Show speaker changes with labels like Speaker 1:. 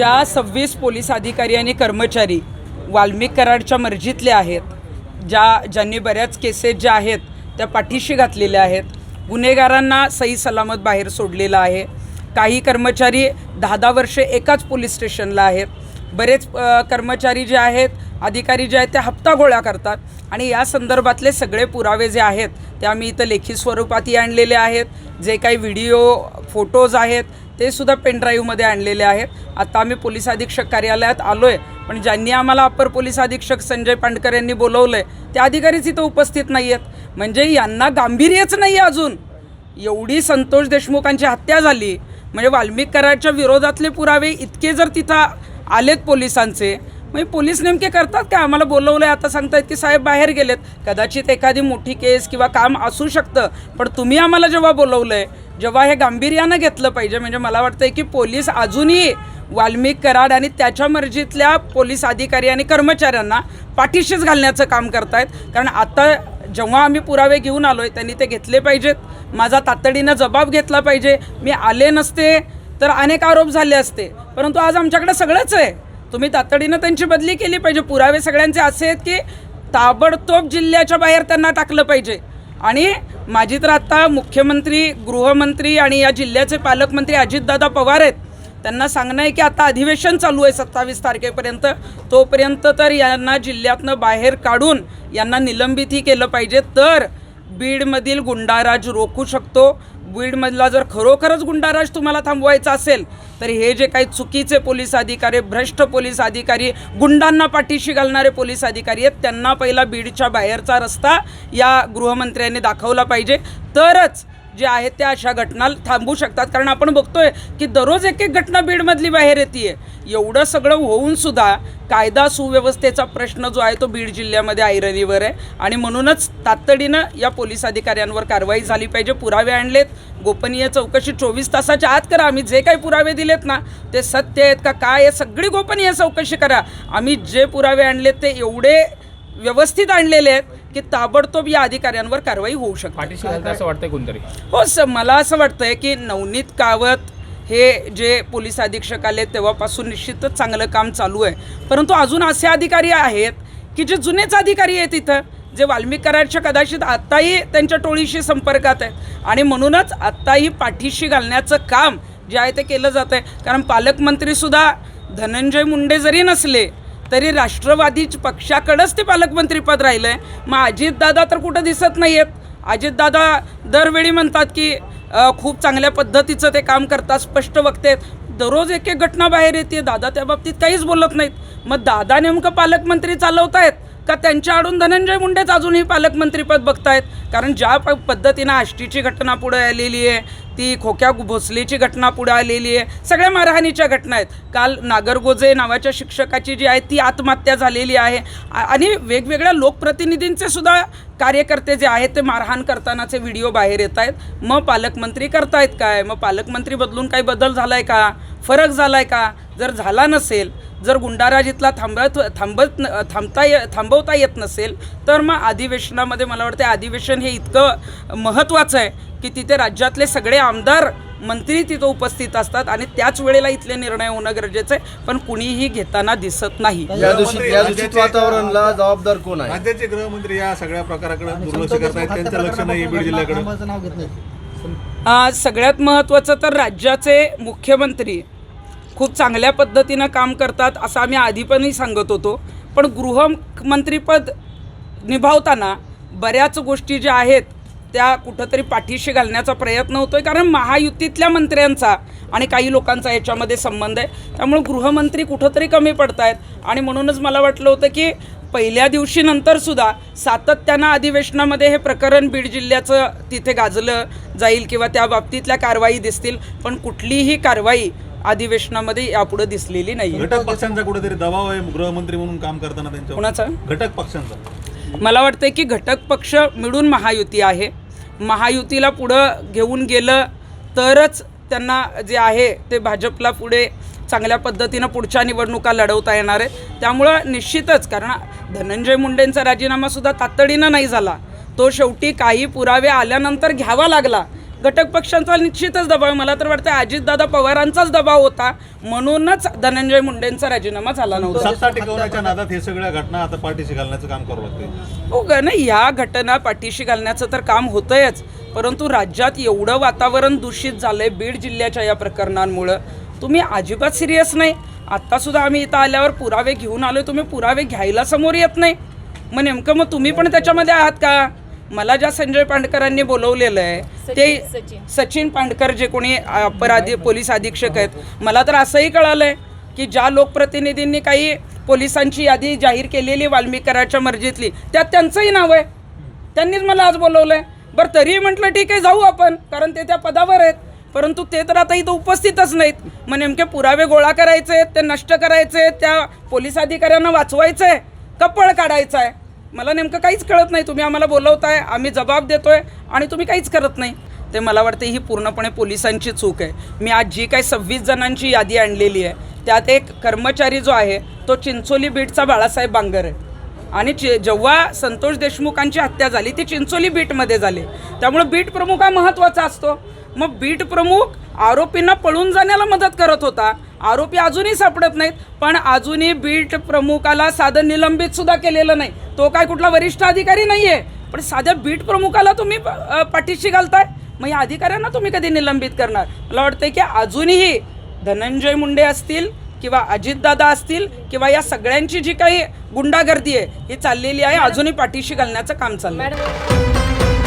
Speaker 1: ज्या सव्वीस पोलीस अधिकारी आणि कर्मचारी वाल्मिक कराडच्या मर्जीतले आहेत ज्या ज्यांनी बऱ्याच केसेस ज्या आहेत त्या पाठीशी घातलेल्या आहेत गुन्हेगारांना सही सलामत बाहेर सोडलेलं आहे. काही कर्मचारी दहा दहा वर्षे एकाच पोलीस स्टेशनला आहेत. बरेच कर्मचारी जे आहेत अधिकारी जे आहेत ते हप्ता गोळा करतात आणि या संदर्भातले सगळे पुरावे जे आहेत ते आम्ही इथं लेखी स्वरूपातही आणलेले आहेत. जे काही व्हिडिओ फोटोज आहेत ते सुद्धा पेनड्राईव्हमध्ये आणलेले आहेत. आता आम्ही पोलीस अधीक्षक कार्यालयात आलो आहे पण ज्यांनी आम्हाला अप्पर पोलीस अधीक्षक संजय पांडकर यांनी बोलवलं आहे त्या अधिकारीच इथं उपस्थित नाही आहेत म्हणजे यांना गांभीर्यच नाही आहे अजून. एवढी संतोष देशमुखांची हत्या झाली. म्हणजे वाल्मिक कराडच्या विरोधातले पुरावे इतके जर तिथं आलेत पोलिसांचे म्हणजे पोलीस नेमके करतात का? आम्हाला बोलवलं आहे आता सांगतायत की साहेब बाहेर गेलेत. कदाचित एखादी मोठी केस किंवा काम असू शकतं पण तुम्ही आम्हाला जेव्हा बोलवलं आहे जेव्हा हे गांभीर्यानं घेतलं पाहिजे म्हणजे मला वाटतं आहे की पोलीस अजूनही वाल्मिक कराड आणि त्याच्या मर्जीतल्या पोलीस अधिकारी आणि कर्मचाऱ्यांना पाठीशीच घालण्याचं काम करतायत. कारण आता जेव्हा आम्ही पुरावे घेऊन आलो आहे त्यांनी ते घेतले पाहिजेत. माझा तातडीनं जबाब घेतला पाहिजे. मी आले नसते तर अनेक आरोप झाले असते. परंतु आज आमच्याकडे सगळंच आहे. तुम्ही तातडीनं त्यांची बदली केली पाहिजे. पुरावे सगळ्यांचे असे आहेत की ताबडतोब जिल्ह्याच्या बाहेर त्यांना टाकलं पाहिजे. आणि माझी तर आत्ता मुख्यमंत्री गृहमंत्री आणि या जिल्ह्याचे पालकमंत्री अजितदादा पवार आहेत. त्यांना सांगणं आहे की आता अधिवेशन चालू आहे सत्तावीस तारखेपर्यंत. तोपर्यंत तर यांना जिल्ह्यातनं बाहेर काढून यांना निलंबितही केलं पाहिजे. तर बीडमधील गुंडाराज रोखू शकतो. बीडमधला जर खरोखरच गुंडाराज तुम्हाला थांबवायचा असेल तर हे जे काही चुकीचे पोलीस अधिकारी भ्रष्ट पोलीस अधिकारी गुंडांना पाठीशी घालणारे पोलीस अधिकारी आहेत त्यांना पहिला बीडच्या बाहेरचा रस्ता या गृहमंत्र्यांनी दाखवला पाहिजे. तरच जे आहेत त्या अशा घटना थांबू शकतात. कारण आपण बघतोय की दररोज एक एक घटना बीडमधली बाहेर येते एवढं सगळं होऊन सुद्धा कायदा सुव्यवस्थेचा प्रश्न जो आहे तो बीड जिल्ह्यामध्ये ऐरणीवर आहे. आणि म्हणूनच तातडीनं या पोलीस अधिकाऱ्यांवर कारवाई झाली पाहिजे. पुरावे आणलेत. गोपनीय चौकशी चोवीस तासाच्या आत करा. आम्ही जे काही पुरावे दिलेत ना ते सत्य आहेत का काय आहे सगळी गोपनीय चौकशी करा. आम्ही जे पुरावे आणलेत ते एवढे व्यवस्थित आणलेले आहेत की ताबडतोब या अधिकाऱ्यांवर कारवाई होऊ शकते.
Speaker 2: पाठीशी घालतं असं वाटतंय कोणतरी?
Speaker 1: हो स मला असं वाटतंय की नवनीत कावत हे जे पोलीस अधीक्षक आले तेव्हापासून निश्चितच चांगलं काम चालू आहे. परंतु अजून असे अधिकारी आहेत की जे जुनेच अधिकारी आहेत इथं जे वाल्मिक कराडच्या कदाचित आत्ताही त्यांच्या टोळीशी संपर्कात आहेत. आणि म्हणूनच आत्ताही पाठीशी घालण्याचं काम जे आहे ते केलं जातं आहे कारण पालकमंत्रीसुद्धा धनंजय मुंडे जरी नसले तरी राष्ट्रवादी पक्षाकडंच ते पालकमंत्रीपद राहिलं आहे मग अजितदादा तर कुठं दिसत नाही आहेत अजितदादा दरवेळी म्हणतात की खूप चांगल्या पद्धतीचं ते काम करतात स्पष्ट वक्ते दररोज एक एक घटना बाहेर येते. दादा त्या बाबतीत काहीच बोलत नाहीत. मग दादा नेमकं पालकमंत्री चालवतायत. का त्यांच्या आडून धनंजय मुंडेच अजूनही पालकमंत्रीपद बघतायत? कारण ज्या प पद्धतीनं आष्टीची घटना पुढे आलेली आहे ती खोक्या भोसलेची घटना पुढे आलेली आहे सगळ्या मारहाणीच्या घटना आहेत. काल नागरगोजे नावाच्या शिक्षकाची जी आहे ती आत्महत्या झालेली आहे. आणि वेगवेगळ्या लोकप्रतिनिधींचे सुद्धा कार्यकर्ते जे आहेत ते मारहाण करतानाचे व्हिडिओ बाहेर येत आहेत. मग पालकमंत्री करतायत काय? मग पालकमंत्री बदलून काही बदल झाला आहे का? फरक झाला आहे का? जर झाला नसेल जर गुंडाराज इथला थांबत थांबत न- थांबता ये थांबवता येत नसेल तर मग अधिवेशनामध्ये मला वाटतं अधिवेशन हे इतकं महत्त्वाचं आहे की तिथे राज्यातले सगळे आमदार मंत्री तिथं उपस्थित असतात आणि त्याच वेळेला इथले निर्णय होणं गरजेचं आहे पण कुणीही घेताना दिसत नाही.
Speaker 3: या दूषित या दूषित वातावरणाला जबाबदार कोण आहे?
Speaker 4: राज्याचे गृहमंत्री या सगळ्या प्रकाराकडे दुर्लक्ष करतायत त्यांचं लक्ष नाही बीड जिल्ह्याकडे.
Speaker 1: सगळ्यात महत्त्वाचं तर राज्याचे मुख्यमंत्री खूप चांगल्या पद्धतीनं काम करतात असं आम्ही आधी पणही सांगत होतो. पण गृहमंत्रीपद निभावताना बऱ्याच गोष्टी ज्या आहेत त्या कुठंतरी पाठीशी घालण्याचा प्रयत्न होतो आहे कारण महायुतीतल्या मंत्र्यांचा आणि काही लोकांचा याच्यामध्ये संबंध आहे. त्यामुळे गृहमंत्री कुठंतरी कमी पडत आहेत आणि म्हणूनच मला वाटलं होतं की पहिल्या दिवशी नंतरसुद्धा सातत्यानं अधिवेशनामध्ये हे प्रकरण बीड जिल्ह्याचं तिथे गाजलं जाईल किंवा त्या बाबतीतल्या कारवाई दिसतील. पण कुठलीही कारवाई अधिवेशनामध्ये यापुढे दिसलेली नाही
Speaker 4: घटक पक्षांचा कुठेतरी दबाव आहे गृहमंत्री म्हणून काम करताना त्यांच्या
Speaker 1: कोणाचा?
Speaker 4: घटक पक्षांचा.
Speaker 1: मला वाटतं की घटक पक्ष मिळून महायुती आहे. महायुतीला पुढं घेऊन गेलं तरच त्यांना जे आहे ते भाजपला पुढे चांगल्या पद्धतीनं पुढच्या निवडणुका लढवता येणार आहेत त्यामुळं निश्चितच कारण धनंजय मुंडेंचा राजीनामासुद्धा तातडीनं नाही झाला. तो शेवटी काही पुरावे आल्यानंतर घ्यावा लागला. घटक पक्षांचा निश्चितच दबाव. मला तर वाटतं अजितदादा पवारांचाच दबाव होता. म्हणूनच धनंजय मुंडेंचा राजीनामा झाला नव्हता.
Speaker 4: नादात हे सगळ्या घटना आता पाठीशी घालण्याचं काम करावं लागते
Speaker 1: हो ग नाही ह्या घटना पाठीशी घालण्याचं तर काम होतंयच. परंतु राज्यात एवढं वातावरण दूषित झालंय बीड जिल्ह्याच्या या प्रकरणांमुळं. तुम्ही अजिबात सिरियस नाही. आत्तासुद्धा आम्ही इथं आल्यावर पुरावे घेऊन आलोय. तुम्ही पुरावे घ्यायला समोर येत नाही. मग नेमकं मग तुम्ही पण त्याच्यामध्ये आहात का? मला ज्या संजय पांडकरांनी बोलवलेलं आहे ते सचिन. पांडकर जे कोणी अपर आधी पोलीस अधीक्षक आहेत मला तर असंही कळालंय की ज्या लोकप्रतिनिधींनी काही पोलिसांची यादी जाहीर केलेली वाल्मिकराच्या मर्जीतली त्यात त्यांचंही नाव आहे. त्यांनीच मला आज बोलवलंय. बरं तरीही म्हटलं ठीक आहे जाऊ आपण. कारण ते त्या पदावर आहेत. परंतु ते तर आता इथं उपस्थितच नाहीत. मग नेमके पुरावे गोळा करायचे आहेत, ते नष्ट करायचे आहेत, त्या पोलीस अधिकाऱ्यांना वाचवायचं आहे का पळ काढायचा आहे मला नेमकं काहीच कळत नाही. तुम्ही आम्हाला बोलवताय आम्ही जबाब देतोय आणि तुम्ही काहीच करत नाही. ते मला वाटतं ही पूर्णपणे पोलिसांची चूक आहे. मी आज जी काही सव्वीस जणांची यादी आणलेली आहे त्यात एक कर्मचारी जो आहे तो चिंचोली बीटचा बाळासाहेब बांगर आहे. आणि चि जेव्हा संतोष देशमुखांची हत्या झाली ती चिंचोली बीटमध्ये झाली. त्यामुळे बीट प्रमुख हा महत्त्वाचा असतो. मग बीट प्रमुख आरोपींना पळून जाण्याला मदत करत होता. आरोपी अजूनही सापडत नाहीत पण अजूनही बीट प्रमुखाला साधं निलंबित सुद्धा केलेलं नाही. तो काय कुठला वरिष्ठ अधिकारी नाही आहे पण साध्या बीट प्रमुखाला तुम्ही पाठीशी घालताय? मग या अधिकाऱ्यांना तुम्ही कधी निलंबित करणार? मला वाटतं की अजूनही धनंजय मुंडे असतील किंवा अजितदादा असतील किंवा या सगळ्यांची जी काही गुंडागर्दी आहे ही चाललेली आहे अजूनही पाठीशी घालण्याचं काम चाललं
Speaker 2: मॅडम